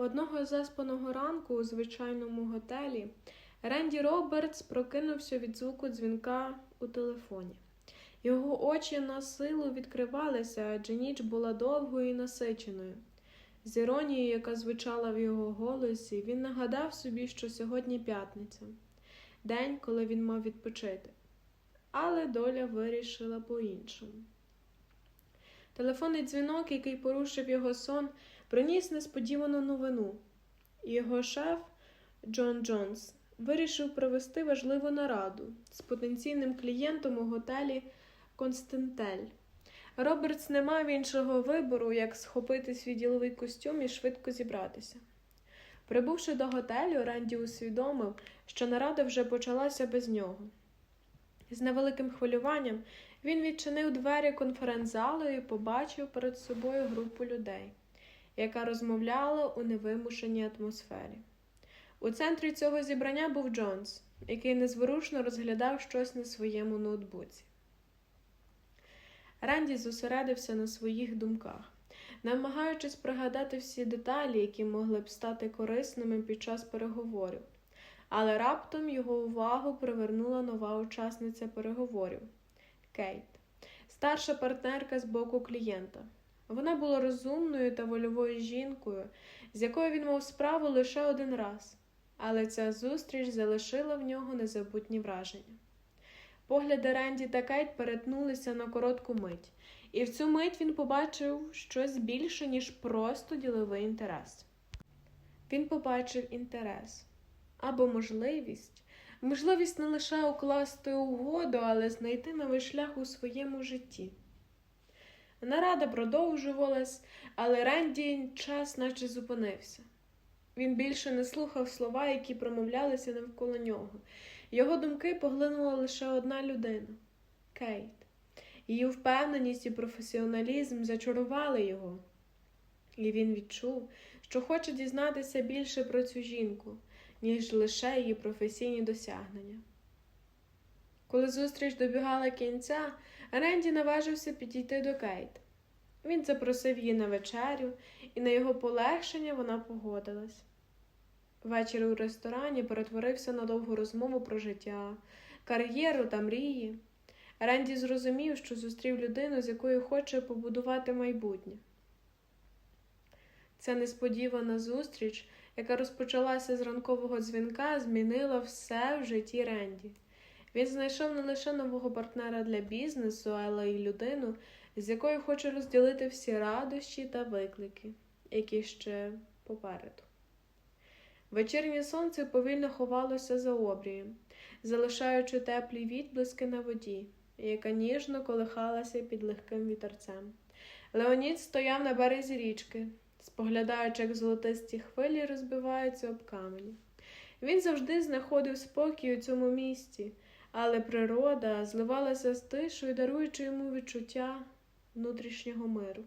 Одного заспаного ранку у звичайному готелі Ренді Робертс прокинувся від звуку дзвінка у телефоні. Його очі на силу відкривалися, адже ніч була довгою і насиченою. З іронією, яка звучала в його голосі, він нагадав собі, що сьогодні п'ятниця, день, коли він мав відпочити. Але доля вирішила по-іншому. Телефонний дзвінок, який порушив його сон, приніс несподівану новину. Його шеф Джон Джонс вирішив провести важливу нараду з потенційним клієнтом у готелі Константель. Робертс не мав іншого вибору, як схопити свій діловий костюм і швидко зібратися. Прибувши до готелю, Ренді усвідомив, що нарада вже почалася без нього. З невеликим хвилюванням він відчинив двері конференц-залу і побачив перед собою групу людей, яка розмовляла у невимушеній атмосфері. У центрі цього зібрання був Джонс, який незворушно розглядав щось на своєму ноутбуці. Ренді зосередився на своїх думках, намагаючись пригадати всі деталі, які могли б стати корисними під час переговорів. Але раптом його увагу привернула нова учасниця переговорів Кейт, старша партнерка з боку клієнта. Вона була розумною та вольовою жінкою, з якою він мав справу лише один раз, але ця зустріч залишила в нього незабутні враження. Погляди Ренді та Кейт перетнулися на коротку мить, і в цю мить він побачив щось більше, ніж просто діловий інтерес. Він побачив інтерес або можливість, можливість не лише укласти угоду, але знайти новий шлях у своєму житті. Нарада продовжувалась, але Ренді час наче зупинився. Він більше не слухав слова, які промовлялися навколо нього. Його думки поглинула лише одна людина Кейт. Її впевненість і професіоналізм зачарували його, і він відчув, що хоче дізнатися більше про цю жінку, ніж лише її професійні досягнення. Коли зустріч добігала кінця, Ренді наважився підійти до Кейт. Він запросив її на вечерю, і на його полегшення вона погодилась. Вечір у ресторані перетворився на довгу розмову про життя, кар'єру та мрії. Ренді зрозумів, що зустрів людину, з якою хоче побудувати майбутнє. Ця несподівана зустріч, яка розпочалася з ранкового дзвінка, змінила все в житті Ренді. Він знайшов не лише нового партнера для бізнесу, але й людину, з якою хоче розділити всі радощі та виклики, які ще попереду. Вечірнє сонце повільно ховалося за обрієм, залишаючи теплі відблиски на воді, яка ніжно колихалася під легким вітерцем. Леонід стояв на березі річки, споглядаючи, як золотисті хвилі розбиваються об камені. Він завжди знаходив спокій у цьому місці, але природа зливалася з тишою, даруючи йому відчуття внутрішнього миру.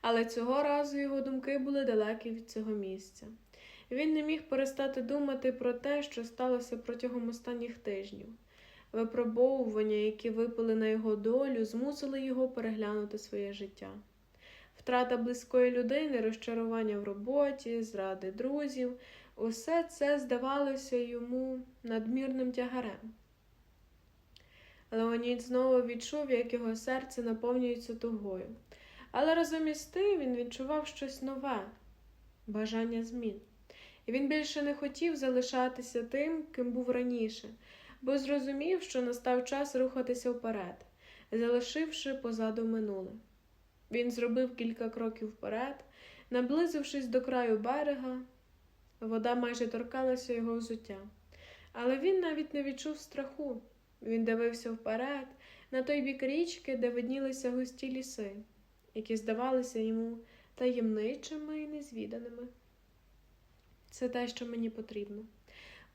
Але цього разу його думки були далекі від цього місця. Він не міг перестати думати про те, що сталося протягом останніх тижнів. Випробовування, які випали на його долю, змусили його переглянути своє життя. Втрата близької людини, розчарування в роботі, зради друзів, усе це здавалося йому надмірним тягарем. Леонід знову відчув, як його серце наповнюється тугою. Але разом із тим він відчував щось нове бажання змін. І він більше не хотів залишатися тим, ким був раніше, бо зрозумів, що настав час рухатися вперед, залишивши позаду минуле. Він зробив кілька кроків вперед, наблизившись до краю берега, вода майже торкалася його взуття. Але він навіть не відчув страху. Він дивився вперед, на той бік річки, де виднілися густі ліси, які здавалися йому таємничими і незвіданими. Це те, що мені потрібно.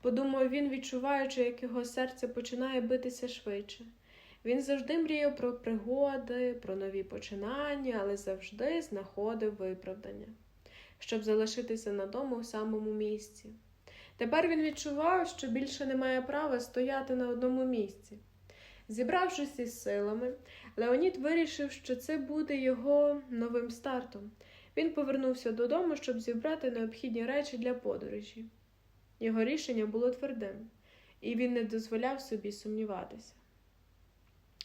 Подумав він, відчуваючи, як його серце починає битися швидше. Він завжди мріяв про пригоди, про нові починання, але завжди знаходив виправдання, щоб залишитися на тому самому місці. Тепер він відчував, що більше не має права стояти на одному місці. Зібравшись із силами, Леонід вирішив, що це буде його новим стартом. Він повернувся додому, щоб зібрати необхідні речі для подорожі. Його рішення було твердим, і він не дозволяв собі сумніватися.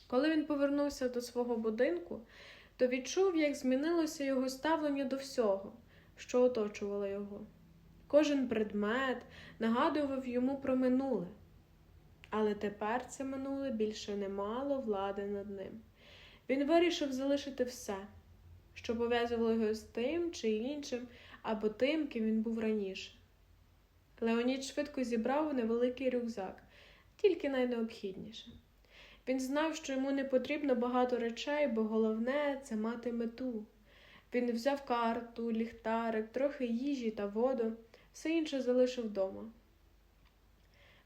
Коли він повернувся до свого будинку, то відчув, як змінилося його ставлення до всього, що оточувало його. Кожен предмет нагадував йому про минуле, але тепер це минуле більше не мало влади над ним. Він вирішив залишити все, що пов'язувало його з тим чи іншим, або тим, ким він був раніше. Леонід швидко зібрав невеликий рюкзак, тільки найнеобхідніше. Він знав, що йому не потрібно багато речей, бо головне це мати мету. Він взяв карту, ліхтарик, трохи їжі та воду, все інше залишив вдома.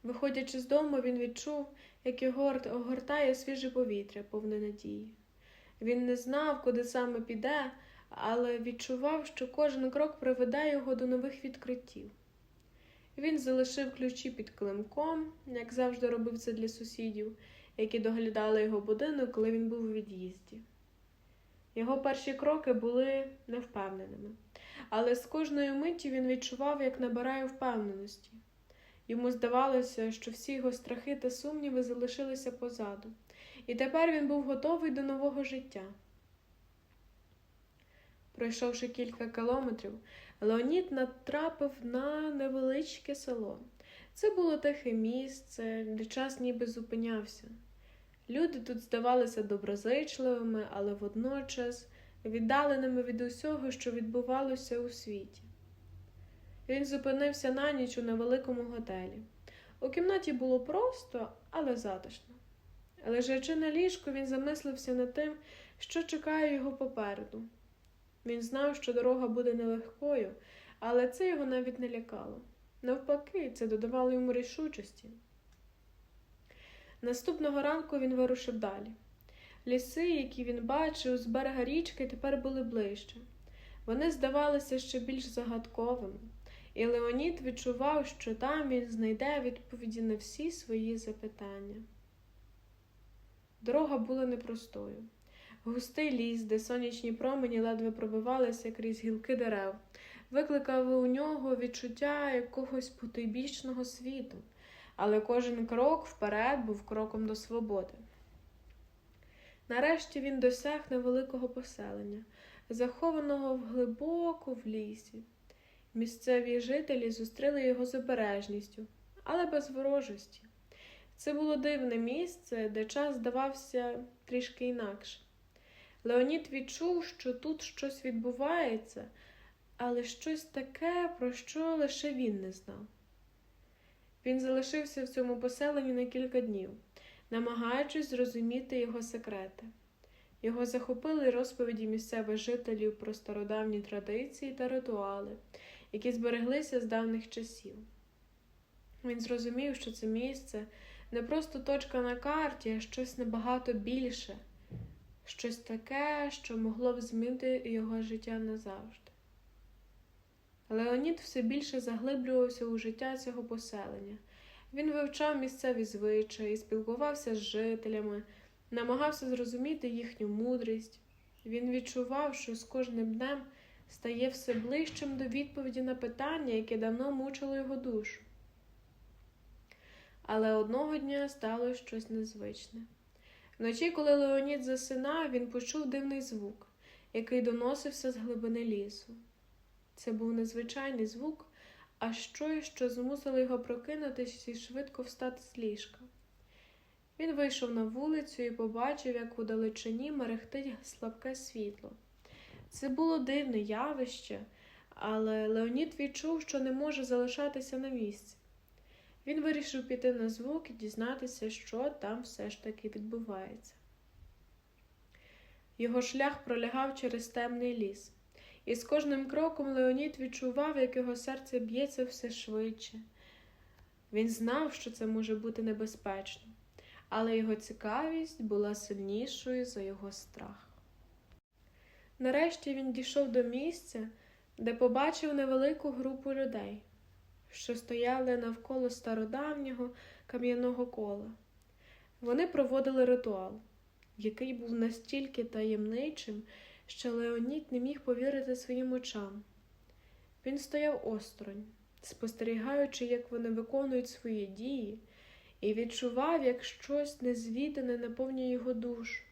Виходячи з дому, він відчув, як його огортає свіже повітря, повне надії. Він не знав, куди саме піде, але відчував, що кожен крок приведе його до нових відкриттів. Він залишив ключі під килимком, як завжди робив це для сусідів, які доглядали його будинок, коли він був у від'їзді. Його перші кроки були невпевненими, але з кожною миттю він відчував, як набирає впевненості. Йому здавалося, що всі його страхи та сумніви залишилися позаду, і тепер він був готовий до нового життя. Пройшовши кілька кілометрів, Леонід натрапив на невеличке село. Це було тихе місце, де час ніби зупинявся. Люди тут здавалися доброзичливими, але водночас віддаленими від усього, що відбувалося у світі. Він зупинився на ніч у невеликому готелі. У кімнаті було просто, але затишно. Лежачи на ліжку, він замислився над тим, що чекає його попереду. Він знав, що дорога буде нелегкою, але це його навіть не лякало. Навпаки, це додавало йому рішучості. Наступного ранку він вирушив далі. Ліси, які він бачив з берега річки, тепер були ближче. Вони здавалися ще більш загадковими, і Леонід відчував, що там він знайде відповіді на всі свої запитання. Дорога була непростою. Густий ліс, де сонячні промені ледве пробивалися крізь гілки дерев, викликав у нього відчуття якогось потойбічного світу, але кожен крок вперед був кроком до свободи. Нарешті він досяг невеликого поселення, захованого глибоко в лісі. Місцеві жителі зустріли його з обережністю, але без ворожості. Це було дивне місце, де час здавався трішки інакше. Леонід відчув, що тут щось відбувається, але щось таке, про що лише він не знав. Він залишився в цьому поселенні на кілька днів, намагаючись зрозуміти його секрети. Його захопили розповіді місцевих жителів про стародавні традиції та ритуали, які збереглися з давніх часів. Він зрозумів, що це місце не просто точка на карті, а щось набагато більше щось таке, що могло б змінити його життя назавжди. Леонід все більше заглиблювався у життя цього поселення. Він вивчав місцеві звичаї, спілкувався з жителями, намагався зрозуміти їхню мудрість. Він відчував, що з кожним днем стає все ближчим до відповіді на питання, яке давно мучило його душу. Але одного дня сталося щось незвичне. Вночі, коли Леонід засинав, він почув дивний звук, який доносився з глибини лісу. Це був незвичайний звук, а щось, що змусило його прокинутися і швидко встати з ліжка. Він вийшов на вулицю і побачив, як у далечині мерехтить слабке світло. Це було дивне явище, але Леонід відчув, що не може залишатися на місці. Він вирішив піти на звук і дізнатися, що там все ж таки відбувається. Його шлях пролягав через темний ліс, і з кожним кроком Леонід відчував, як його серце б'ється все швидше. Він знав, що це може бути небезпечно, але його цікавість була сильнішою за його страх. Нарешті він дійшов до місця, де побачив невелику групу людей що стояли навколо стародавнього кам'яного кола. Вони проводили ритуал, який був настільки таємничим, що Леонід не міг повірити своїм очам. Він стояв осторонь, спостерігаючи, як вони виконують свої дії, і відчував, як щось незвідане наповнює його душу.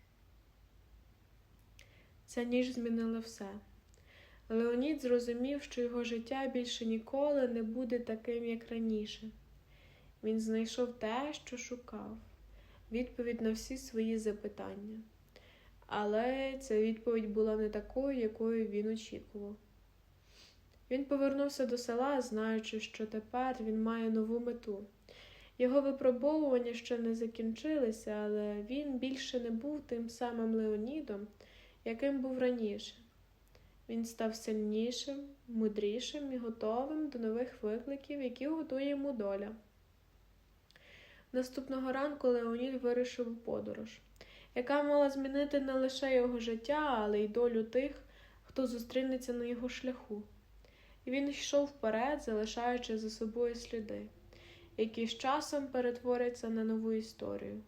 Ця ніч змінила все. Леонід зрозумів, що його життя більше ніколи не буде таким, як раніше. Він знайшов те, що шукав, відповідь на всі свої запитання. Але ця відповідь була не такою, якою він очікував. Він повернувся до села, знаючи, що тепер він має нову мету. Його випробовування ще не закінчилися, але він більше не був тим самим Леонідом, яким був раніше. Він став сильнішим, мудрішим і готовим до нових викликів, які готує йому доля. Наступного ранку Леонід вирішив у подорож, яка мала змінити не лише його життя, але й долю тих, хто зустрінеться на його шляху. І він йшов вперед, залишаючи за собою сліди, які з часом перетворяться на нову історію.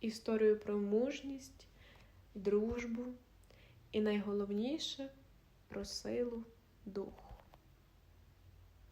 Історію про мужність, дружбу і найголовніше про силу духу.